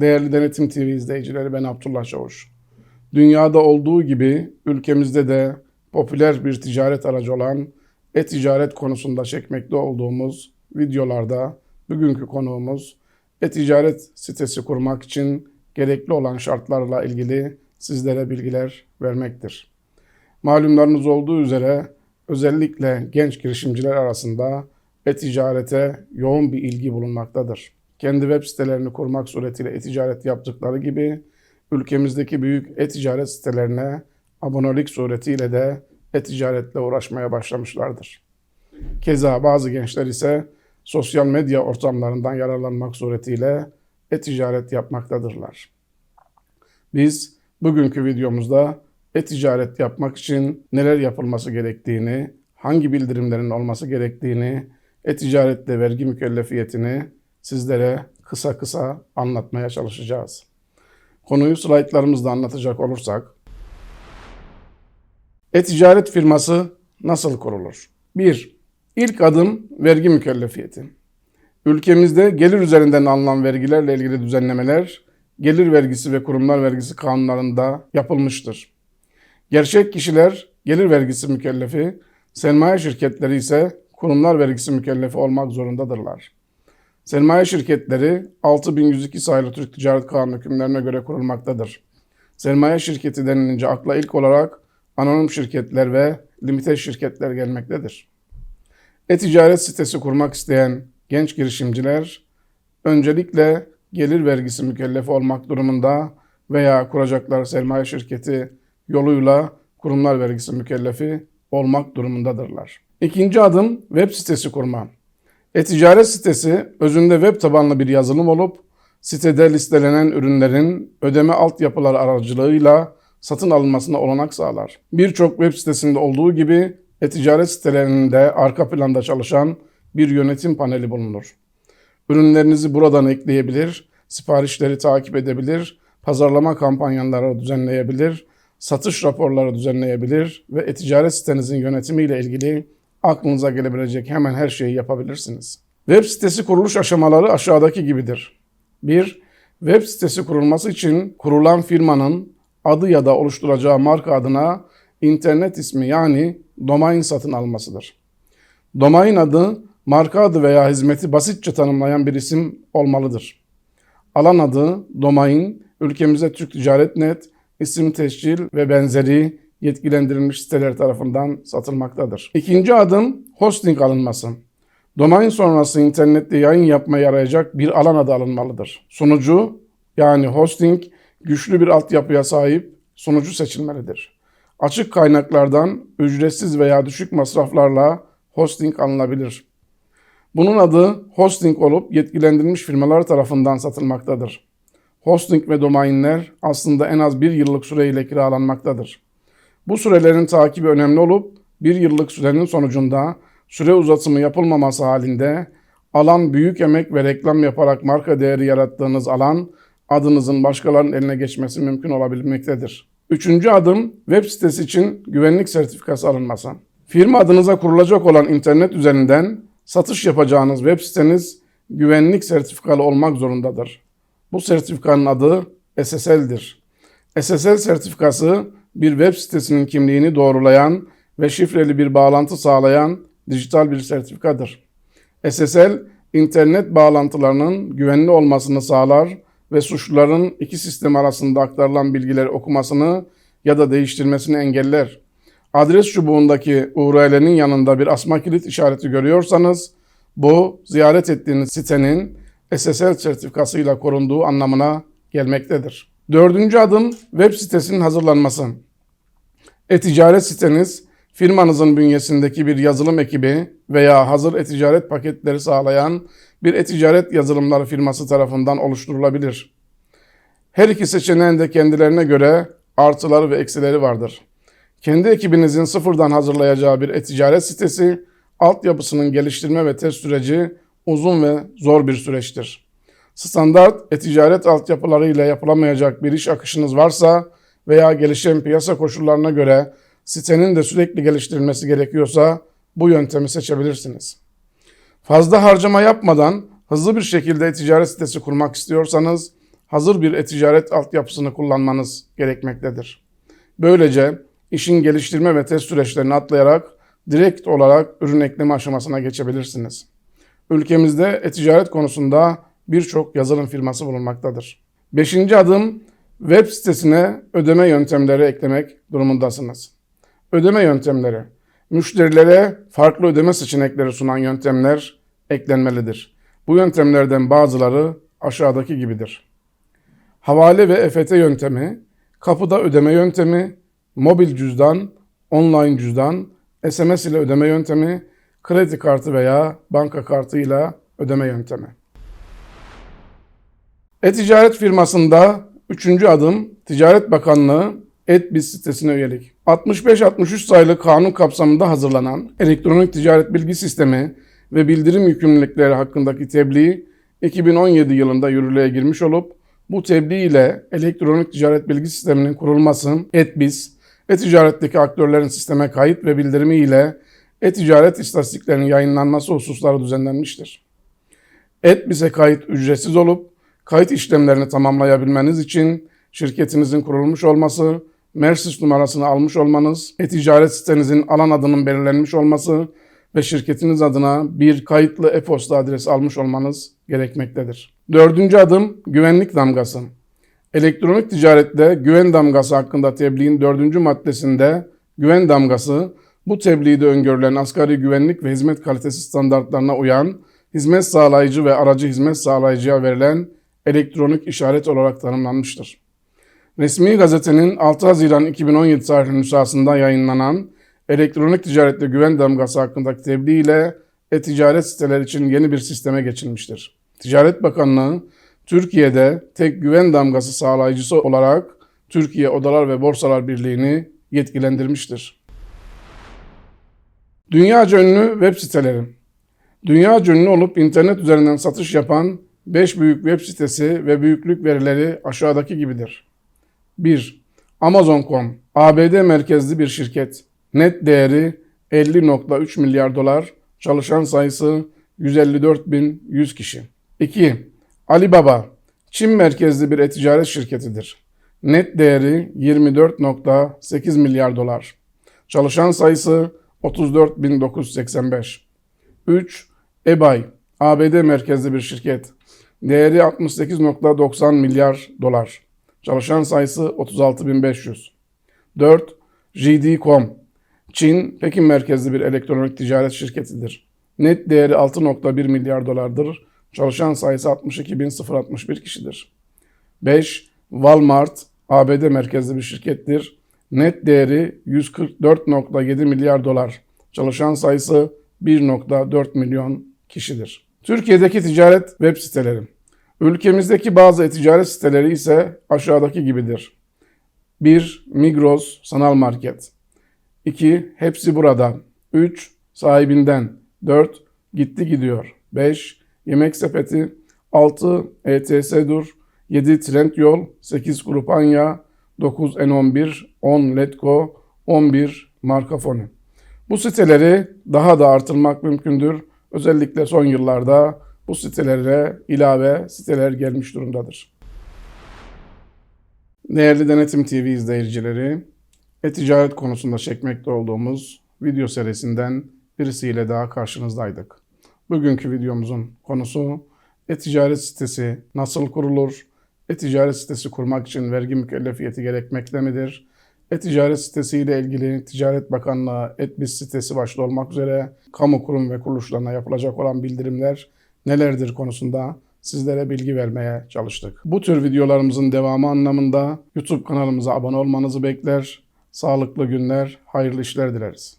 Değerli Denetim TV izleyicileri ben Abdullah Çavuş. Dünyada olduğu gibi ülkemizde de popüler bir ticaret aracı olan e-ticaret konusunda çekmekte olduğumuz videolarda bugünkü konuğumuz e-ticaret sitesi kurmak için gerekli olan şartlarla ilgili sizlere bilgiler vermektir. Malumlarınız olduğu üzere özellikle genç girişimciler arasında e-ticarete yoğun bir ilgi bulunmaktadır. Kendi web sitelerini kurmak suretiyle e-ticaret yaptıkları gibi ülkemizdeki büyük e-ticaret sitelerine abonelik suretiyle de e-ticaretle uğraşmaya başlamışlardır. Keza bazı gençler ise sosyal medya ortamlarından yararlanmak suretiyle e-ticaret yapmaktadırlar. Biz bugünkü videomuzda e-ticaret yapmak için neler yapılması gerektiğini, hangi bildirimlerin olması gerektiğini, e-ticarette vergi mükellefiyetini sizlere kısa kısa anlatmaya çalışacağız. Konuyu slaytlarımızda anlatacak olursak, e-ticaret firması nasıl kurulur? 1. İlk adım vergi mükellefiyeti. Ülkemizde gelir üzerinden alınan vergilerle ilgili düzenlemeler gelir vergisi ve kurumlar vergisi kanunlarında yapılmıştır. Gerçek kişiler gelir vergisi mükellefi, sermaye şirketleri ise kurumlar vergisi mükellefi olmak zorundadırlar. Sermaye şirketleri 6102 sayılı Türk Ticaret Kanunu hükümlerine göre kurulmaktadır. Sermaye şirketi denilince akla ilk olarak anonim şirketler ve limite şirketler gelmektedir. E-ticaret sitesi kurmak isteyen genç girişimciler öncelikle gelir vergisi mükellefi olmak durumunda veya kuracakları sermaye şirketi yoluyla kurumlar vergisi mükellefi olmak durumundadırlar. İkinci adım web sitesi kurma. E-ticaret sitesi özünde web tabanlı bir yazılım olup sitede listelenen ürünlerin ödeme altyapıları aracılığıyla satın alınmasına olanak sağlar. Birçok web sitesinde olduğu gibi e-ticaret sitelerinde arka planda çalışan bir yönetim paneli bulunur. Ürünlerinizi buradan ekleyebilir, siparişleri takip edebilir, pazarlama kampanyaları düzenleyebilir, satış raporları düzenleyebilir ve e-ticaret sitenizin yönetimiyle ilgili aklınıza gelebilecek hemen her şeyi yapabilirsiniz. Web sitesi kuruluş aşamaları aşağıdaki gibidir. 1. Web sitesi kurulması için kurulan firmanın adı ya da oluşturacağı marka adına internet ismi yani domain satın almasıdır. Domain adı, marka adı veya hizmeti basitçe tanımlayan bir isim olmalıdır. Alan adı, domain, ülkemize Türk Ticaret Net, isim tescil ve benzeri yetkilendirilmiş siteler tarafından satılmaktadır. İkinci adım hosting alınması. Domain sonrası internette yayın yapmaya yarayacak bir alan adı alınmalıdır. Sunucu yani hosting güçlü bir altyapıya sahip sunucu seçilmelidir. Açık kaynaklardan ücretsiz veya düşük masraflarla hosting alınabilir. Bunun adı hosting olup yetkilendirilmiş firmalar tarafından satılmaktadır. Hosting ve domainler aslında en az bir yıllık süreyle kiralanmaktadır. Bu sürelerin takibi önemli olup bir yıllık sürenin sonucunda süre uzatımı yapılmaması halinde alan büyük emek ve reklam yaparak marka değeri yarattığınız alan adınızın başkalarının eline geçmesi mümkün olabilmektedir. Üçüncü adım web sitesi için güvenlik sertifikası alınması. Firma adınıza kurulacak olan internet üzerinden satış yapacağınız web siteniz güvenlik sertifikalı olmak zorundadır. Bu sertifikanın adı SSL'dir. SSL sertifikası bir web sitesinin kimliğini doğrulayan ve şifreli bir bağlantı sağlayan dijital bir sertifikadır. SSL, internet bağlantılarının güvenli olmasını sağlar ve suçluların iki sistem arasında aktarılan bilgileri okumasını ya da değiştirmesini engeller. Adres çubuğundaki URL'nin yanında bir asma kilit işareti görüyorsanız, bu ziyaret ettiğiniz sitenin SSL sertifikasıyla korunduğu anlamına gelmektedir. Dördüncü adım web sitesinin hazırlanması. E-ticaret siteniz firmanızın bünyesindeki bir yazılım ekibi veya hazır e-ticaret paketleri sağlayan bir e-ticaret yazılımları firması tarafından oluşturulabilir. Her iki seçeneğin de kendilerine göre artıları ve eksileri vardır. Kendi ekibinizin sıfırdan hazırlayacağı bir e-ticaret sitesi, altyapısının geliştirme ve test süreci uzun ve zor bir süreçtir. Standart e-ticaret altyapılarıyla yapılamayacak bir iş akışınız varsa veya gelişen piyasa koşullarına göre sitenin de sürekli geliştirilmesi gerekiyorsa bu yöntemi seçebilirsiniz. Fazla harcama yapmadan hızlı bir şekilde ticaret sitesi kurmak istiyorsanız hazır bir e-ticaret altyapısını kullanmanız gerekmektedir. Böylece işin geliştirme ve test süreçlerini atlayarak direkt olarak ürün ekleme aşamasına geçebilirsiniz. Ülkemizde e-ticaret konusunda birçok yazılım firması bulunmaktadır. Beşinci adım web sitesine ödeme yöntemleri eklemek durumundasınız. Ödeme yöntemleri müşterilere farklı ödeme seçenekleri sunan yöntemler eklenmelidir. Bu yöntemlerden bazıları aşağıdaki gibidir. Havale ve EFT yöntemi, kapıda ödeme yöntemi, mobil cüzdan, online cüzdan, SMS ile ödeme yöntemi, kredi kartı veya banka kartıyla ödeme yöntemi. E-ticaret firmasında üçüncü adım Ticaret Bakanlığı EDBİS sitesine üyelik. 65-63 sayılı kanun kapsamında hazırlanan elektronik ticaret bilgi sistemi ve bildirim yükümlülükleri hakkındaki tebliğ 2017 yılında yürürlüğe girmiş olup bu tebliğ ile elektronik ticaret bilgi sisteminin kurulması EDBİS, e-ticaretteki aktörlerin sisteme kayıt ve bildirimi ile e-ticaret istatistiklerinin yayınlanması hususları düzenlenmiştir. EDBİS'e kayıt ücretsiz olup kayıt işlemlerini tamamlayabilmeniz için şirketinizin kurulmuş olması, Mersis numarasını almış olmanız, e-ticaret sitenizin alan adının belirlenmiş olması ve şirketiniz adına bir kayıtlı e-posta adresi almış olmanız gerekmektedir. Dördüncü adım güvenlik damgası. Elektronik ticarette güven damgası hakkında tebliğin dördüncü maddesinde güven damgası bu tebliğde öngörülen asgari güvenlik ve hizmet kalitesi standartlarına uyan hizmet sağlayıcı ve aracı hizmet sağlayıcıya verilen elektronik işaret olarak tanımlanmıştır. Resmi gazetenin 6 Haziran 2017 tarihli nüshasında yayınlanan elektronik ticarette güven damgası hakkındaki tebliğ ile e-ticaret siteleri için yeni bir sisteme geçilmiştir. Ticaret Bakanlığı, Türkiye'de tek güven damgası sağlayıcısı olarak Türkiye Odalar ve Borsalar Birliği'ni yetkilendirmiştir. Dünyaca ünlü web siteleri Dünyaca ünlü olup internet üzerinden satış yapan 5 büyük web sitesi ve büyüklük verileri aşağıdaki gibidir. 1. Amazon.com ABD merkezli bir şirket. Net değeri 50.3 milyar dolar. Çalışan sayısı 154.100 kişi. 2. Alibaba Çin merkezli bir e-ticaret şirketidir. Net değeri 24.8 milyar dolar. Çalışan sayısı 34.985. 3. eBay ABD merkezli bir şirket. Değeri 68.90 milyar dolar. Çalışan sayısı 36.500. 4. JD.com Çin, Pekin merkezli bir elektronik ticaret şirketidir. Net değeri 6.1 milyar dolardır. Çalışan sayısı 62.061 kişidir. 5. Walmart, ABD merkezli bir şirkettir. Net değeri 144.7 milyar dolar. Çalışan sayısı 1.4 milyon kişidir. Türkiye'deki ticaret web siteleri. Ülkemizdeki bazı e-ticaret siteleri ise aşağıdaki gibidir. 1. Migros Sanal Market 2. Hepsi burada 3. Sahibinden 4. Gitti gidiyor 5. Yemek sepeti 6. ETS Dur 7. Trendyol 8. Grupanya 9. N11 10. Letgo 11. Marka Fonu. Bu siteleri daha da artırmak mümkündür. Özellikle son yıllarda bu sitelere ilave siteler gelmiş durumdadır. Değerli Denetim TV izleyicileri, e-ticaret konusunda çekmekte olduğumuz video serisinden birisiyle daha karşınızdaydık. Bugünkü videomuzun konusu e-ticaret sitesi nasıl kurulur? E-ticaret sitesi kurmak için vergi mükellefiyeti gerekmekte midir? E-ticaret sitesi ile ilgili Ticaret Bakanlığı ETBİS sitesi başta olmak üzere kamu kurum ve kuruluşlarına yapılacak olan bildirimler nelerdir konusunda sizlere bilgi vermeye çalıştık. Bu tür videolarımızın devamı anlamında YouTube kanalımıza abone olmanızı bekler. Sağlıklı günler, hayırlı işler dileriz.